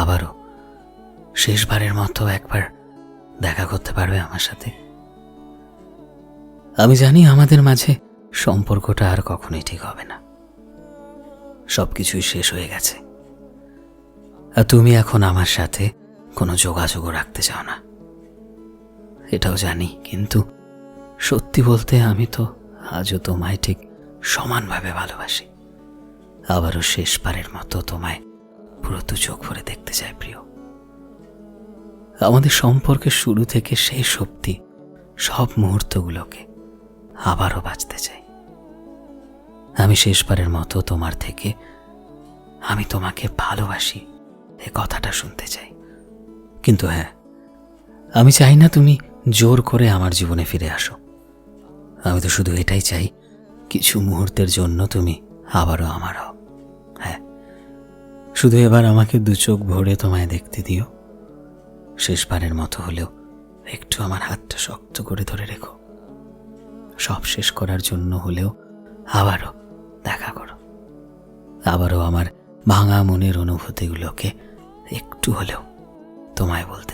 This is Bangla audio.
আবারও। শেষবারের মতো একবার দেখা করতে পারবে আমার সাথে। আমি জানি আমাদের মাঝে সম্পর্কটা আর কখনোই ঠিক হবে না। সবকিছুই শেষ হয়ে গেছে। আর তুমি এখন আমার সাথে কোনো যোগাযোগও রাখতে চাও না। এটাও জানি, কিন্তু সত্যি বলতে আমি তো আজও তোমায় ঠিক সমানভাবে ভালোবাসি। আবারও শেষবারের মতো তোমায় দু চোখ ভরে দেখতে চাই প্রিয়। আমাদের সম্পর্কের শুরু থেকে শেষ অবধি সব মুহূর্তগুলোকে আবারও বাঁচতে চাই। আমি শেষবারের মতো তোমার থেকে আমি তোমাকে ভালোবাসি, এ কথাটা শুনতে চাই। কিন্তু হ্যাঁ আমি চাই না তুমি জোর করে আমার জীবনে ফিরে আসো। আমি তো শুধু এটাই চাই, কিছু মুহূর্তের জন্য তুমি আবারও আমার হও। শুধু এবার আমাকে দু চোখ ভরে তোমায় দেখতে দিও। শেষবারের মতো হলেও একটু আমার হাতটা শক্ত করে ধরে রেখো। সব শেষ করার জন্য হলেও আবারও দেখা করো। আবারও আমার ভাঙা মনের অনুভূতিগুলোকে একটু হলেও তোমায় বলতে